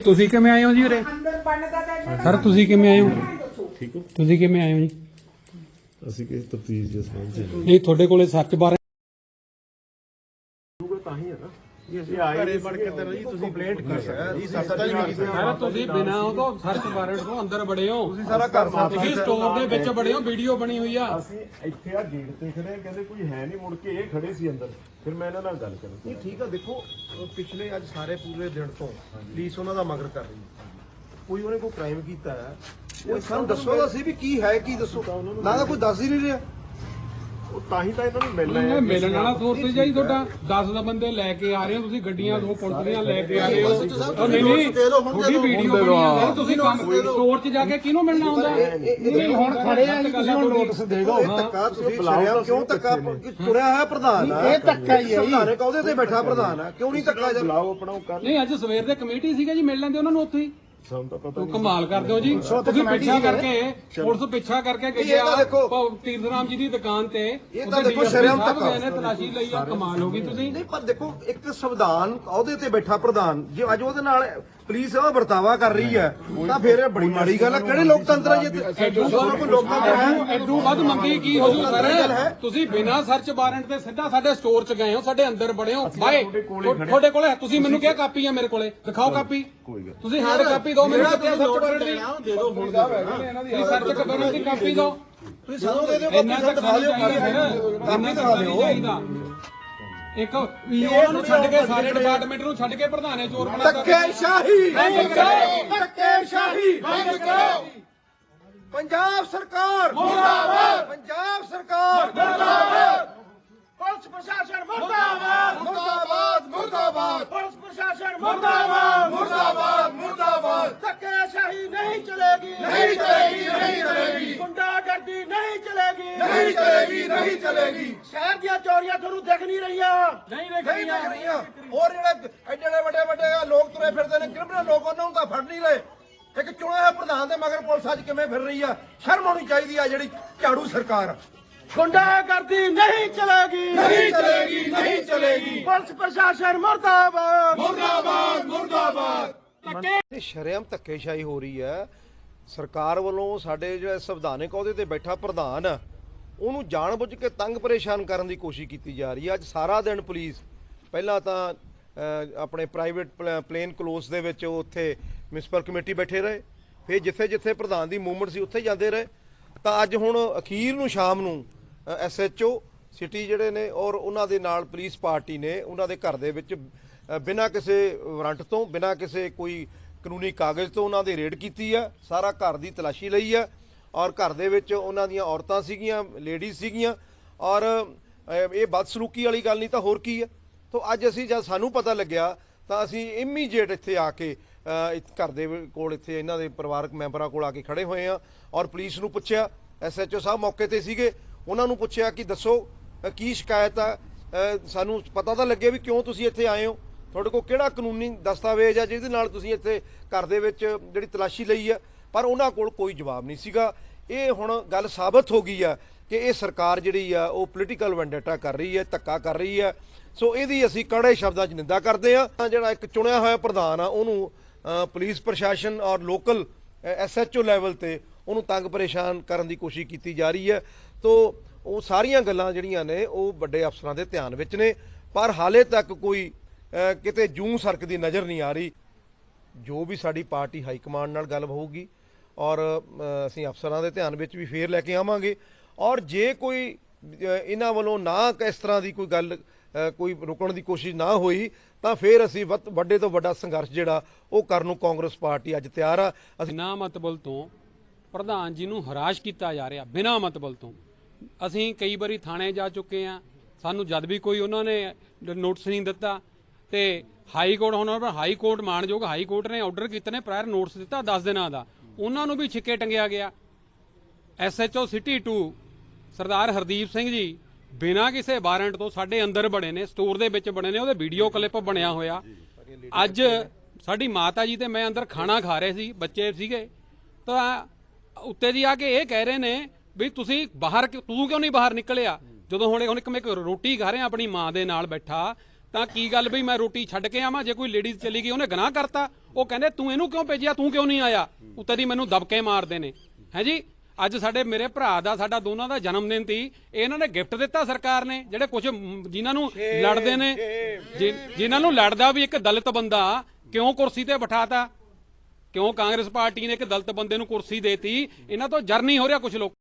ਤੁਸੀਂ ਕਿਵੇਂ ਆਏ ਹੋ ਜੀ ਉਰੇ? ਸਰ ਤੁਸੀਂ ਕਿਵੇਂ ਆਏ ਹੋ? ਠੀਕ ਹੋ? ਤੁਸੀਂ ਕਿਵੇਂ ਆਏ ਹੋ ਜੀ? ਅਸੀਂ ਕਿਸ ਤਫਤੀਸ਼ ਦੇ ਸੰਬੰਧ ਚ ਨਹੀਂ ਤੁਹਾਡੇ ਕੋਲੇ ਸਰਚ ਬਾਰੇ ਤਾਂ ਹੀ ਹੈ ਨਾ। ਜੀ ਅਸੀਂ ਆਏ ਨਹੀਂ ਬਣ ਕੇ ਤੇਰਾ ਜੀ ਤੁਸੀਂ ਕੰਪਲੇਂਟ ਕਰ ਸਕਦੇ ਜੀ ਸੱਤਾ ਜੀ ਸਰ ਤੁਸੀਂ ਬਿਨਾਂ ਉਹ ਤੋਂ ਸਰਚ ਵਾਰੰਟ ਤੋਂ ਅੰਦਰ ਬੜੇ ਹੋ। ਤੁਸੀਂ ਸਾਰਾ ਘਰ ਸਾਫ਼ ਤੁਸੀਂ ਸਟੋਰ ਦੇ ਵਿੱਚ ਬੜੇ ਹੋ ਵੀਡੀਓ ਬਣੀ ਹੋਈ ਆ। ਅਸੀਂ ਇੱਥੇ ਆ ਗੇਟ ਤੇ ਖੜੇ ਹਾਂ, ਕਹਿੰਦੇ ਕੋਈ ਹੈ ਨਹੀਂ ਮੁੜ ਕੇ ਇਹ ਖੜੇ ਸੀ ਅੰਦਰ। ਫਿਰ ਮੈਂ ਇਹਨਾਂ ਨਾਲ ਗੱਲ ਕਰਾਂ ਨਹੀਂ ਠੀਕ ਆ ਦੇਖੋ ਅਹ ਪਿਛਲੇ ਅੱਜ ਸਾਰੇ ਪੂਰੇ ਦਿਨ ਤੋਂ ਪੁਲਿਸ ਉਹਨਾਂ ਦਾ ਮਗਰ ਕਰ ਰਹੀ ਹੈ। ਕੋਈ ਉਹਨੇ ਕੋਈ ਕ੍ਰਾਈਮ ਕੀਤਾ ਹੈ? ਉਹ ਸਾਨੂੰ ਦੱਸੋ ਤਾਂ ਸੀ ਵੀ ਕੀ ਹੈ ਕੀ ਦੱਸੋ। ਨਾ ਤਾਂ ਕੋਈ ਦੱਸ ਹੀ ਨਹੀਂ ਰਿਹਾ। ਉਹ ਤਾਂ ਹੀ ਤਾਂ ਇਹਨਾਂ ਨੂੰ ਮਿਲਣਾ ਇਹ ਹੈ। ਮਿਲਣ ਵਾਲਾ ਸੋਰਸ ਹੈ ਜੀ ਤੁਹਾਡਾ। 10 ਦਾ ਬੰਦੇ ਲੈ ਕੇ ਆ ਰਹੇ ਹੋ ਤੁਸੀਂ ਗੱਡੀਆਂ ਦੋ ਪੁਲਿਸ ਦੀਆਂ ਲੈ ਕੇ ਆ ਰਹੇ ਹੋ। ਉਹ ਨਹੀਂ ਨਹੀਂ ਤੁਹਾਡੀ ਵੀਡੀਓ ਬਣੀ ਤੁਸੀਂ ਕੰਮ ਸਟੋਰ 'ਚ ਜਾ ਕੇ ਕਿਹਨੂੰ ਮਿਲਣਾ ਹੁੰਦਾ? ਨਹੀਂ ਹੁਣ ਖੜੇ ਆ ਜੀ ਤੁਸੀਂ ਹੁਣ ਨੋਟਿਸ ਦੇ ਦਿਓ ਇਹ ਧੱਕਾ ਤੁਸੀਂ ਛੜਿਆ ਕਿਉਂ ਧੱਕਾ? ਤੁਰਿਆ ਹੋਇਆ ਪ੍ਰਧਾਨ ਆ। ਇਹ ਧੱਕਾ ਹੀ ਹੈ ਸੰਵਿਧਾਨਕ ਕਹਦੇ ਤੇ ਬੈਠਾ ਪ੍ਰਧਾਨ ਆ। ਕਿਉਂ ਨਹੀਂ ਧੱਕਾ ਜਰ ਬੁਲਾਓ ਆਪਣਾ ਉਹ ਕਰ ਨਹੀਂ ਅੱਜ ਸਵੇਰ ਦੇ ਕਮੇਟੀ ਸੀਗਾ ਜੀ ਮਿਲ ਲੈਂਦੇ ਉਹਨਾਂ ਨੂੰ ਉੱਥੇ ਹੀ। ਸਾਨੂੰ ਤਾਂ ਪਤਾ ਤੂੰ ਨਹੀਂ ਕਮਾਲ ਕਰਦੇ ਹੋ ਜੀ। ਤੁਸੀਂ ਪਿੱਛਾ ਕਰਕੇ ਪੁਲਿਸ ਪਿੱਛਾ ਕਰਕੇ ਤਾਂ ਆ। ਤੀਰਥਰਾਮ ਜੀ ਦੀ ਦੁਕਾਨ ਤੇ। ਇਹ ਤਾਂ ਦੇਖੋ ਸ਼ਰਮ। ਗਏ ਨੇ ਤਲਾਸ਼ੀ ਲਈ ਆ ਕਮਾਲ ਹੋ ਗਈ ਤੁਸੀਂ। ਨਹੀਂ ਪਰ ਦੇਖੋ ਇੱਕ ਸੰਵਿਧਾਨ ਅਹੁਦੇ ਤੇ ਬੈਠਾ ਪ੍ਰਧਾਨ ਜੇ ਅੱਜ ਉਹਦੇ ਨਾਲ ਪੁਲਿਸ ਉਹ ਵਰਤਾਵਾ ਕਰ ਰਹੀ ਹੈ। ਤਾਂ ਫਿਰ ਇਹ ਬੜੀ ਮਾੜੀ ਗੱਲ ਹੈ ਕਿਹੜੇ ਲੋਕਤੰਤਰ ਹੈ ਜੇ? ਤੁਹਾਨੂੰ ਕੋਈ ਲੋਕਤੰਤਰ ਹੈ? ਐਡੂ ਵੱਧ ਮੰਗੀ ਕੀ ਹੋ ਜੂ ਸਰ? ਤੁਸੀਂ ਬਿਨਾਂ ਸਰਚ ਵਾਰੰਟ ਤੇ ਸਿੱਧਾ ਸਾਡੇ ਸਟੋਰ 'ਚ ਗਏ ਹੋ ਸਾਡੇ ਅੰਦਰ ਬੜੇ ਹੋ। ਬਾਏ ਤੁਹਾਡੇ ਕੋਲੇ ਤੁਸੀਂ ਮੈਨੂੰ ਕਿਹਾ ਕਾਪੀ ਆ ਮੇਰੇ ਕੋਲੇ। ਦਿਖਾਓ ਕਾਪੀ। ਤੁਸੀਂ ਹਾਰਡ ਕਾਪੀ ਦਿਓ ਮੈਨੂੰ ਕਿਹਾ ਸਰਚ ਵਾਰੰਟ ਦੀ। ਦੇ ਦਿਓ ਹੁਣ ਤੁਸੀਂ ਸਰਚ ਵਾਰੰਟ ਦੀ ਕਾਪੀ ਦਿਓ ਤੁਸੀਂ ਸਾਨੂੰ ਦੇ ਦਿਓ ਕਾਪੀ ਦਿਖਾ ਦਿਓ ਕਾਪੀ ਦਿਖਾ ਦਿਓ। ਇੱਕ ਉਹਨਾਂ ਨੂੰ ਛੱਡ ਕੇ ਸਾਰੇ ਡਿਪਾਰਟਮੈਂਟ ਨੂੰ ਛੱਡ ਕੇ ਪ੍ਰਧਾਨੇ ਚੋਰ ਬਣਾ ਦਿੱਤਾ। ਧੱਕੇ ਸ਼ਾਹੀ। ਧੱਕੇ ਸ਼ਾਹੀ। ਪੰਜਾਬ ਸਰਕਾਰ। ਮੁਰਦਾਬਾਦ। ਪੰਜਾਬ ਸਰਕਾਰ। ਮੁਰਦਾਬਾਦ। ਪੁਲਿਸ ਪ੍ਰਸ਼ਾਸਨ ਮੁਰਦਾਬਾਦ। ਮੁਰਦਾਬਾਦ ਮੁਰਦਾਬਾਦ। ਪੁਲਿਸ ਪ੍ਰਸ਼ਾਸਨ ਮੁਰਦਾਬਾਦ। ਮੁਰਦਾਬਾਦ ਮੁਰਦਾਬਾਦ। ਧੱਕੇ ਸ਼ਾਹੀ ਨਹੀਂ ਚਲੇਗੀ। ਨਹੀਂ ਚਲੇਗੀ ਨਹੀਂ ਚਲੇਗੀ। ਗੁੰਡਾਗਰਦੀ ਨਹੀਂ ਚਲੇਗੀ। ਨਹੀਂ ਚਲੇਗੀ ਨਹੀਂ ਚਲੇਗੀ। ਸ਼ਹਿਰ ਦੀਆਂ ਚੋਰੀਆਂ ਤੁਹਾਨੂੰ ਦਿਖ ਨਹੀਂ ਰਹੀਆਂ। ਨਹੀਂ ਨਹੀਂ ਦਿਖ ਰਹੀਆਂ। ਹੋਰ ਜਿਹੜੇ ਐਡੇ ਐਡੇ ਵੱਡੇ ਵੱਡੇ ਲੋਕ ਤੁਰੇ ਫਿਰਦੇ ਨੇ ਕ੍ਰਿਮੀਨਲ ਲੋਕ ਉਹਨਾਂ ਨੂੰ ਤਾਂ ਫੜ ਨਹੀਂ ਰਹੇ ਇੱਕ ਚੁਣਿਆ ਹੋਇਆ ਪ੍ਰਧਾਨ ਦੇ ਮਗਰ ਪੁਲਿਸ ਅੱਜ ਕਿਵੇਂ ਫਿਰ ਰਹੀ ਆ? ਸ਼ਰਮ ਆਉਣੀ ਚਾਹੀਦੀ ਆ ਜਿਹੜੀ ਝਾੜੂ ਸਰਕਾਰ ਗੁੰਡਾਗਰਦੀ ਨਹੀਂ ਚਲੇਗੀ। ਨਹੀਂ ਚਲੇਗੀ ਨਹੀਂ ਚਲੇਗੀ। ਪੁਲਿਸ ਪ੍ਰਸ਼ਾਸਨ ਮੁਰਦਾਬਾਦ। ਮੁਰਦਾਬਾਦ ਮੁਰਦਾਬਾਦ। ਧੱਕੇ। ਸ਼ਰਮ ਧੱਕੇਸ਼ਾਹੀ ਹੋ ਰਹੀ ਹੈ ਸਰਕਾਰ ਵੱਲੋਂ ਸਾਡੇ ਜਿਹੜਾ ਸੰਵਿਧਾਨਕ ਅਹੁਦੇ ਤੇ ਬੈਠਾ ਪ੍ਰਧਾਨ ਆ, ਉਹਨੂੰ ਜਾਣਬੁੱਝ ਕੇ ਤੰਗ ਪਰੇਸ਼ਾਨ ਕਰਨ ਦੀ ਕੋਸ਼ਿਸ਼ ਕੀਤੀ ਜਾ ਰਹੀ ਹੈ। ਅੱਜ ਸਾਰਾ ਦਿਨ ਪੁਲਿਸ, ਪਹਿਲਾਂ ਤਾਂ ਆਪਣੇ ਪ੍ਰਾਈਵੇਟ ਪਲੇਨ ਕਲੋਸ ਦੇ ਵਿੱਚ ਉਹ ਉੱਥੇ ਮਿਊਨਿਸਪਲ ਕਮੇਟੀ ਬੈਠੇ ਰਹੇ। ਫਿਰ ਜਿੱਥੇ ਜਿੱਥੇ ਪ੍ਰਧਾਨ ਦੀ ਮੂਵਮੈਂਟ ਸੀ, ਉੱਥੇ ਜਾਂਦੇ ਰਹੇ। ਤਾਂ ਅੱਜ ਹੁਣ ਅਖੀਰ ਨੂੰ ਸ਼ਾਮ ਨੂੰ ਐਸਐਚਓ ਸਿਟੀ ਜਿਹੜੇ ਨੇ ਔਰ ਉਹਨਾਂ ਦੇ ਨਾਲ ਪੁਲਿਸ ਪਾਰਟੀ ਨੇ, ਉਹਨਾਂ ਦੇ ਘਰ ਦੇ ਵਿੱਚ ਬਿਨਾਂ ਕਿਸੇ ਵਾਰੰਟ ਤੋਂ, ਬਿਨਾਂ ਕਿਸੇ ਕੋਈ ਕਾਨੂੰਨੀ ਕਾਗਜ਼ ਤੋਂ ਉਹਨਾਂ ਦੇ ਰੇਡ ਕੀਤੀ ਆ। ਸਾਰਾ ਘਰ ਦੀ ਤਲਾਸ਼ੀ ਲਈ ਆ। ਔਰ ਘਰ ਦੇ ਵਿੱਚ ਉਹਨਾਂ ਦੀਆਂ ਔਰਤਾਂ ਸੀਗੀਆਂ ਲੇਡੀਜ਼ ਸੀਗੀਆਂ, ਔਰ ਇਹ ਬਦਸਲੂਕੀ ਵਾਲੀ ਗੱਲ ਨਹੀਂ ਤਾਂ ਹੋਰ ਕੀ ਹੈ ਤੋਂ ਅੱਜ ਅਸੀਂ ਜਦ ਸਾਨੂੰ ਪਤਾ ਲੱਗਿਆ ਤਾਂ ਅਸੀਂ ਇਮੀਡੀਏਟ ਇੱਥੇ ਆ ਕੇ ਘਰ ਦੇ ਕੋਲ ਇੱਥੇ ਇਹਨਾਂ ਦੇ ਪਰਿਵਾਰਕ ਮੈਂਬਰਾਂ ਕੋਲ ਆ ਕੇ ਖੜੇ ਹੋਏ ਆ ਔਰ ਪੁਲਿਸ ਨੂੰ ਪੁੱਛਿਆ ਐਸਐਚਓ ਸਾਹਿਬ ਮੌਕੇ ਤੇ ਸੀਗੇ, ਉਹਨਾਂ ਨੂੰ ਪੁੱਛਿਆ ਕਿ ਦੱਸੋ ਕੀ ਸ਼ਿਕਾਇਤ ਆ? ਸਾਨੂੰ ਪਤਾ ਤਾਂ ਲੱਗੇ ਵੀ ਕਿਉਂ ਤੁਸੀਂ ਇੱਥੇ ਆਏ ਹੋ? ਤੁਹਾਡੇ ਕੋਲ ਕਿਹੜਾ ਕਾਨੂੰਨੀ ਦਸਤਾਵੇਜ਼ ਆ ਜਿਹਦੇ ਨਾਲ ਤੁਸੀਂ ਇੱਥੇ ਘਰ ਦੇ ਵਿੱਚ ਜਿਹੜੀ ਤਲਾਸ਼ੀ ਲਈ ਆ? ਪਰ ਉਹਨਾਂ ਕੋਲ ਕੋਈ ਜਵਾਬ ਨਹੀਂ ਸੀਗਾ। ਇਹ ਹੁਣ ਗੱਲ ਸਾਬਤ ਹੋ ਗਈ ਆ ਕਿ ਇਹ ਸਰਕਾਰ ਜਿਹੜੀ ਆ, ਉਹ ਪੋਲੀਟੀਕਲ ਵੈਂਡੇਟਾ ਕਰ ਰਹੀ ਹੈ, ਧੱਕਾ ਕਰ ਰਹੀ ਹੈ। ਸੋ ਇਹਦੀ ਅਸੀਂ ਕੜੇ ਸ਼ਬਦਾਂ 'ਚ ਨਿੰਦਾ ਕਰਦੇ ਆ ਜਿਹੜਾ ਇੱਕ ਚੁਣਿਆ ਹੋਇਆ ਪ੍ਰਧਾਨ ਆ, ਉਹਨੂੰ ਪੁਲਿਸ ਪ੍ਰਸ਼ਾਸਨ ਔਰ ਲੋਕਲ ਐਸਐਚਓ ਲੈਵਲ ਤੇ ਉਹਨੂੰ ਤੰਗ ਪਰੇਸ਼ਾਨ ਕਰਨ ਦੀ ਕੋਸ਼ਿਸ਼ ਕੀਤੀ ਜਾ ਰਹੀ ਹੈ। ਤੋ ਉਹ ਸਾਰੀਆਂ ਗੱਲਾਂ ਜਿਹੜੀਆਂ ਨੇ, ਉਹ ਵੱਡੇ ਅਫਸਰਾਂ ਦੇ ਧਿਆਨ ਵਿੱਚ ਨੇ। ਪਰ ਹਾਲੇ ਤੱਕ ਕੋਈ ਕਿਤੇ ਜੂੰ ਸਰਕ ਦੀ ਨਜ਼ਰ ਨਹੀਂ ਆ ਰਹੀ। ਜੋ ਵੀ ਸਾਡੀ ਪਾਰਟੀ ਹਾਈ ਕਮਾਂਡ ਨਾਲ ਗੱਲ ਹੋਊਗੀ ਔਰ ਅਸੀਂ ਅਫਸਰਾਂ ਦੇ ਧਿਆਨ ਵਿੱਚ ਵੀ ਫੇਰ ਲੈ ਕੇ ਆਵਾਂਗੇ। ਔਰ ਜੇ ਕੋਈ ਇਹਨਾਂ ਵੱਲੋਂ ਨਾ ਇਸ ਤਰ੍ਹਾਂ ਦੀ ਕੋਈ ਗੱਲ ਕੋਈ ਰੁਕਣ ਦੀ ਕੋਸ਼ਿਸ਼ ਨਾ ਹੋਈ, ਤਾਂ ਫਿਰ ਅਸੀਂ ਵੱਧ- ਵੱਡੇ ਤੋਂ ਵੱਡਾ ਸੰਘਰਸ਼ ਜਿਹੜਾ, ਉਹ ਕਰਨ ਨੂੰ ਕਾਂਗਰਸ ਪਾਰਟੀ ਅੱਜ ਤਿਆਰ ਆ। ਅਸੀਂ ਬਿਨਾਂ ਮਤਬਲ ਤੋਂ ਪ੍ਰਧਾਨ ਜੀ ਨੂੰ ਹਰਾਸ਼ ਕੀਤਾ ਜਾ ਰਿਹਾ, ਬਿਨਾਂ ਮਤਬਲ ਤੋਂ। ਅਸੀਂ ਕਈ ਵਾਰੀ ਥਾਣੇ ਜਾ ਚੁੱਕੇ ਆ ਸਾਨੂੰ ਜਦ ਵੀ ਕੋਈ ਉਹਨਾਂ ਨੇ ਨੋਟਿਸ ਨਹੀਂ ਦਿੱਤਾ, ਤੇ ਹਾਈ ਕੋਰਟ, ਹੁਣ ਹਾਈ ਕੋਰਟ ਮਾਨਯੋਗ ਹਾਈ ਕੋਰਟ ਨੇ ਆਰਡਰ ਕੀਤੇ ਨੇ ਪ੍ਰਾਇਰ ਨੋਟਿਸ ਦਿੱਤਾ 10 ਦਿਨਾਂ ਦਾ। ਉਹਨਾਂ ਨੂੰ ਵੀ ਛਿੱਕੇ ਟੰਗਿਆ ਗਿਆ। ਐਸਐਚਓ ਸਿਟੀ 2 ਸਰਦਾਰ ਹਰਦੀਪ ਸਿੰਘ ਜੀ, ਬਿਨਾਂ ਕਿਸੇ ਵਾਰੰਟ ਤੋਂ ਸਾਡੇ ਅੰਦਰ ਬਣੇ ਨੇ, ਸਟੋਰ ਦੇ ਵਿੱਚ ਬਣੇ ਨੇ, ਉਹਦੇ ਵੀਡੀਓ ਕਲਿੱਪ ਬਣਿਆ ਹੋਇਆ। ਅੱਜ ਸਾਡੀ ਮਾਤਾ ਜੀ ਤੇ ਮੈਂ ਅੰਦਰ ਖਾਣਾ ਖਾ ਰਹੇ ਸੀ, ਬੱਚੇ ਸੀਗੇ। ਤਾਂ ਉੱਤੇ ਜੀ ਆ ਕੇ ਇਹ ਕਹਿ ਰਹੇ ਨੇ ਵੀ ਤੁਸੀਂ ਬਾਹਰ ਤੂੰ ਕਿਉਂ ਨਹੀਂ ਬਾਹਰ ਨਿਕਲਿਆ? ਜਦੋਂ ਹੁਣ ਹੁਣ ਇੱਕ ਮੈਂ ਇੱਕ ਰੋਟੀ ਖਾ ਰਿਹਾ ਆਪਣੀ ਮਾਂ ਦੇ ਨਾਲ ਬੈਠਾ ਤਾਂ ਕੀ ਗੱਲ ਬਈ ਮੈਂ ਰੋਟੀ ਛੱਡ ਕੇ ਆਵਾਂ? ਜੇ ਕੋਈ ਲੇਡੀਜ਼ ਚਲੀ ਗਈ ਉਹਨੇ ਗੁਨਾਹ ਕਰਤਾ। ਉਹ ਕਹਿੰਦੇ ਤੂੰ ਇਹਨੂੰ ਕਿਉਂ ਭੇਜਿਆ? ਤੂੰ ਕਿਉਂ ਨਹੀਂ ਆਇਆ? ਉੱਤੇ ਦੀ ਮੈਨੂੰ ਦਬਕੇ ਮਾਰਦੇ ਨੇ। ਹੈ ਜੀ? ਅੱਜ ਸਾਡੇ ਮੇਰੇ ਭਰਾ ਦਾ ਸਾਡਾ ਦੋਨਾਂ ਦਾ ਜਨਮ ਦਿਨ ਸੀ। ਇਹਨਾਂ ਨੇ ਗਿਫਟ ਦਿੱਤਾ ਸਰਕਾਰ ਨੇ ਜਿਹੜੇ ਕੁਝ ਜਿਨ੍ਹਾਂ ਨੂੰ ਲੜਦੇ ਨੇ। ਜਿਨ੍ਹਾਂ ਨੂੰ ਲੜਦਾ ਵੀ ਇੱਕ ਦਲਿਤ ਬੰਦਾ ਕਿਉਂ ਕੁਰਸੀ ਤੇ ਬਿਠਾਤਾ? ਕਿਉਂ ਕਾਂਗਰਸ ਪਾਰਟੀ ਨੇ ਇੱਕ ਦਲਿਤ ਬੰਦੇ ਨੂੰ ਕੁਰਸੀ ਦੇਤੀ? ਇਹਨਾਂ ਤੋਂ ਜਰ ਨਹੀਂ ਹੋ ਰਿਹਾ ਕੁਝ ਲੋਕ।